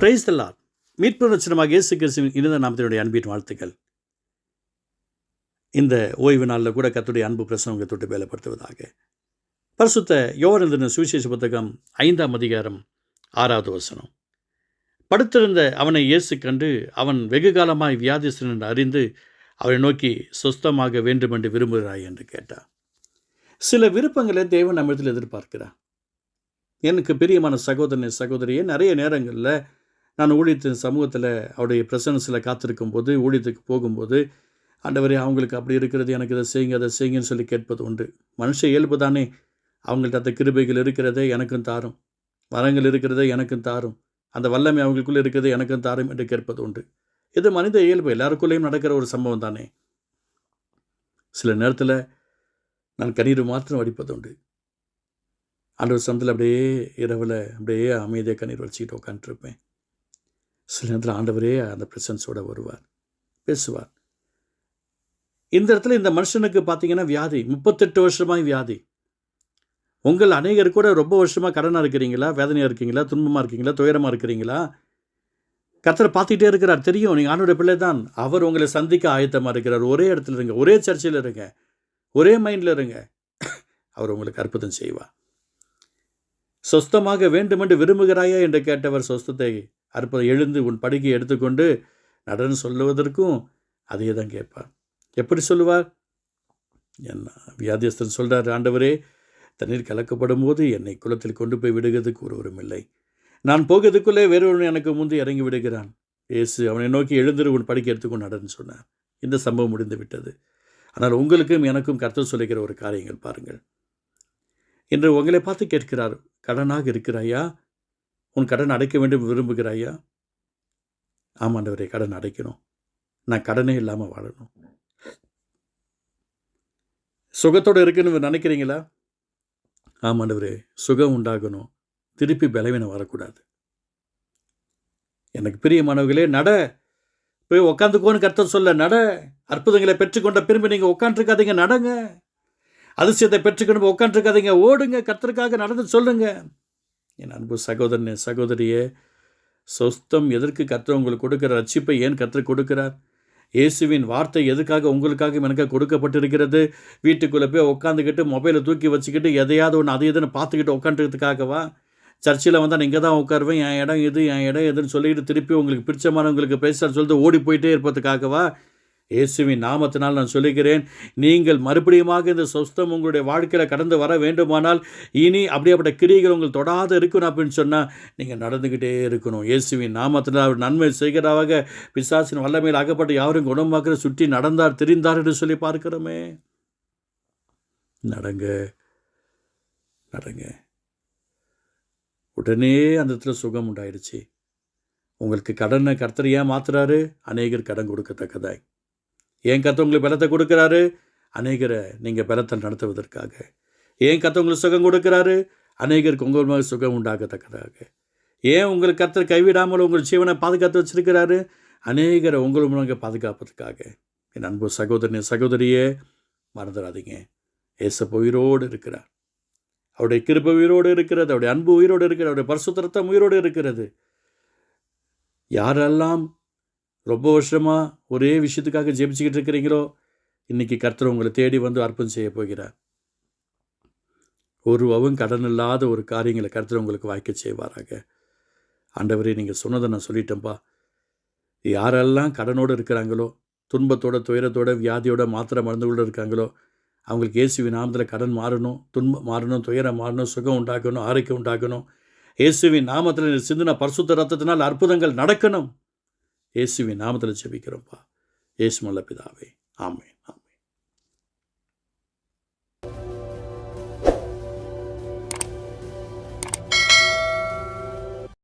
Price தல்லார் மீட்பு ரச்சனமாக இயேசு கிறிஸ்துவின் இருந்த நாமத்தினுடைய அன்பின் வாழ்த்துக்கள். இந்த ஓய்வு நாளில் கூட கத்துடைய அன்பு பிரசனம் தொட்டு வேலைப்படுத்துவதாக பரிசுத்த யோவரந்தன சுவிசேஷ புத்தகம் ஐந்தாம் அதிகாரம் ஆறாவது வசனம். படுத்திருந்த அவனை இயேசு கண்டு அவன் வெகு காலமாய் வியாதிசன் என்று அறிந்து அவரை நோக்கி சொஸ்தமாக வேண்டுமென்று விரும்புகிறாய் என்று கேட்டார். சில விருப்பங்களை தேவன் நம்மிடத்தில் எதிர்பார்க்கிறார். எனக்கு பிரியமான சகோதரனை சகோதரியே நிறைய நேரங்களில் நான் ஊழியத்தின் சமூகத்தில் அவருடைய பிரசன்ஸில் காத்திருக்கும் போது ஊழியத்துக்கு போகும்போது ஆண்டவரே அவங்களுக்கு அப்படி இருக்கிறது எனக்கு இதை செய்யுங்க அதை செய்யுங்கன்னு சொல்லி கேட்பது உண்டு. மனுஷ இயல்பு தானே. அவங்கள்ட்ட அந்த கிருபைகள் இருக்கிறதே எனக்கும் தாரும். வரங்கள் இருக்கிறதே எனக்கும் தாரும். அந்த வல்லமை அவங்களுக்குள்ளே இருக்கிறது எனக்கும் தாரும் என்று கேட்பது உண்டு. இது மனித இயல்பு. எல்லாருக்குள்ளேயும் நடக்கிற ஒரு சம்பவம் தானே. சில நேரத்தில் நான் கண்ணீர் மாத்திரம் வடிப்பது உண்டு. ஆண்டவர் சமத்தில் அப்படியே இரவில் அப்படியே அமைதியாக கண்ணீர் வச்சுக்கிட்டு உட்காந்துருப்பேன் சில நேரத்தில் ஆண்டவரே அந்த ப்ரெசன்ஸோடு வருவார் பேசுவார். இந்த இடத்துல இந்த மனுஷனுக்கு பார்த்தீங்கன்னா வியாதி முப்பத்தெட்டு வருஷமாக வியாதி. உங்கள் அநேகர் கூட ரொம்ப வருஷமாக கடனாக இருக்கிறீங்களா? வேதனையாக இருக்கீங்களா? துன்பமாக இருக்கீங்களா? துயரமாக இருக்கிறீங்களா? கத்தரை பார்த்துக்கிட்டே இருக்கிறார். தெரியும் நீங்கள் ஆண்டோட பிள்ளை தான். அவர் உங்களை சந்திக்க ஆயத்தமாக இருக்கிறார். ஒரே இடத்துல இருங்க ஒரே சர்ச்சையில் இருங்க ஒரே மைண்டில் இருங்க. அவர் உங்களுக்கு அற்புதம் செய்வார். சொஸ்தமாக வேண்டுமென்று விரும்புகிறாயா? என்று கேட்டவர் சொஸ்தத்தை அற்புதம் எழுந்து உன் படுக்கையை எடுத்துக்கொண்டு நடனம் சொல்லுவதற்கும் அதையே தான் கேட்பார். எப்படி சொல்லுவார்? என்ன வியாதியஸ்தன் சொல்கிறார் ஆண்டவரே தண்ணீர் கலக்கப்படும் போது என்னை குளத்தில் கொண்டு போய் விடுகிறதுக்கு ஒருவரும் இல்லை. நான் போகிறதுக்குள்ளே வேறொருவன் எனக்கு முந்தி இறங்கி விடுகிறான். இயேசு அவனை நோக்கி எழுந்திரு உன் படிக்க எடுத்துக்கொண்டு நடன்னு சொன்னார். இந்த சம்பவம் முடிந்து விட்டது. ஆனால் உங்களுக்கும் எனக்கும் கருத்து சொல்லுகிற ஒரு காரியங்கள் பாருங்கள். இன்று உங்களை பார்த்து கேட்கிறார் கடனாக இருக்கிறாயா? உன் கடன் அடைக்க வேண்டும் விரும்புகிறாயா? ஆமாண்டவரே கடன் அடைக்கணும். நான் கடனே இல்லாமல் வாழணும். சுகத்தோடு இருக்குன்னு நினைக்கிறீங்களா? ஆமாண்டவரே சுகம் உண்டாகணும். திருப்பி பலவீனம் வரக்கூடாது. எனக்கு பிரியமானவர்களே நட. போய் உக்காந்துக்கோன்னு கர்த்தர் சொல்ல நட. அற்புதங்களை பெற்றுக்கொண்ட திரும்பி நீங்கள் உட்காந்துருக்காதீங்க நடங்க. அதிசயத்தை பெற்றுக்கணும் உட்காந்துருக்காதீங்க ஓடுங்க கர்த்தருக்காக நடந்து சொல்லுங்கள் என் அன்பு சகோதரனே சகோதரியே சொஸ்தம் எதற்கு கர்த்தர் உங்களுக்கு கொடுக்குற ரட்சிப்பை ஏன் கற்றுக் கொடுக்கிறார்? இயேசுவின் வார்த்தை எதுக்காக உங்களுக்காக எனக்கு கொடுக்கப்பட்டிருக்கிறது? வீட்டுக்குள்ளே போய் உட்காந்துக்கிட்டு மொபைலை தூக்கி வச்சுக்கிட்டு எதையாவது ஒன்று அதை எதுன்னு பார்த்துக்கிட்டு உட்காந்துக்கிறதுக்காகவா சர்ச்சில் வந்தால் நீங்கள் தான் உட்காருவேன் என் இடம் இது என் இடம் எதுன்னு சொல்லிக்கிட்டு திருப்பி உங்களுக்கு பிடிச்சமானவங்களுக்கு பேசுகிற சொல்லிட்டு ஓடி போயிட்டே இருப்பதுக்காகவா? இயேசுவின் நாமத்தினால் நான் சொல்லுகிறேன் நீங்கள் மறுபடியுமாக இந்த சொஸ்தம் உங்களுடைய வாழ்க்கையில் கடந்து வர வேண்டுமானால் இனி அப்படியேப்பட்ட கிரிகள் உங்கள் தொடாத இருக்கணும் அப்படின்னு சொன்னால் நீங்கள் நடந்துக்கிட்டே இருக்கணும். இயேசுவின் நாமத்தினால் அவர் நன்மை செய்கிறதாக பிசாசின் வல்லமையில் அகப்பட்டு யாரும் குணமாக்கிற சுற்றி நடந்தார் தெரிந்தார் என்று சொல்லி பார்க்கிறோமே. நடங்க நடங்க. உடனே அந்த இடத்துல சுகம் உண்டாயிடுச்சு உங்களுக்கு கடனை கர்த்தர் ஏன் மாத்துறாரு? அநேகர் கடன் கொடுக்கத்தக்கதாய். ஏன் கத்த உங்களுக்கு பலத்தை கொடுக்குறாரு? அநேகரை நீங்கள் பலத்தை நடத்துவதற்காக. ஏன் கத்த உங்களுக்கு சுகம் கொடுக்குறாரு? அநேகருக்கு உங்கள் மூலமாக சுகம் உண்டாகத்தக்கதாக ஏன் உங்களுக்கு கத்தர் கைவிடாமல் உங்கள் ஜீவனை பாதுகாத்து வச்சுருக்கிறாரு? அநேகரை உங்கள் மூலமாக பாதுகாப்பதற்காக. என் அன்பு சகோதரனே சகோதரியே மறந்துடாதீங்க. ஏசப்ப உயிரோடு இருக்கிறார். அவருடைய கிருப உயிரோடு இருக்கிறது அவருடைய அன்பு உயிரோடு இருக்கிறது அவருடைய பரிசுத்தரத்தம் உயிரோடு இருக்கிறது. யாரெல்லாம் ரொம்ப வருஷமாக ஒரே விஷயத்துக்காக ஜெபிச்சுக்கிட்டு இருக்கிறீங்களோ? இன்றைக்கி கர்த்தர் உங்களை தேடி வந்து அர்ப்பணம் செய்ய போகிறார். ஒருவவும் கடன் இல்லாத ஒரு காரியங்களை கர்த்தர் உங்களுக்கு வாய்க்க செய்வாராக. ஆண்டவரே நீங்கள் சொன்னதை நான் சொல்லிட்டேன்ப்பா யாரெல்லாம் கடனோடு இருக்கிறாங்களோ துன்பத்தோட துயரத்தோட வியாதியோட மாத்திரை மருந்துகளோடு இருக்காங்களோ அவங்களுக்கு இயேசுவின் நாமத்தில் கடன் மாறணும் துன்பம் மாறணும் துயரம் மாறணும் சுகம் உண்டாக்கணும் ஆரோக்கியம் உண்டாக்கணும் இயேசுவின் நாமத்தில் சிந்தின பரிசுத்த ரத்தத்தினால் அற்புதங்கள் நடக்கணும். இயேசுவின் நாமத்தில் ஜெபிக்கிறோம்ப்பா. இயேசு மல்ல பிதாவே. ஆமே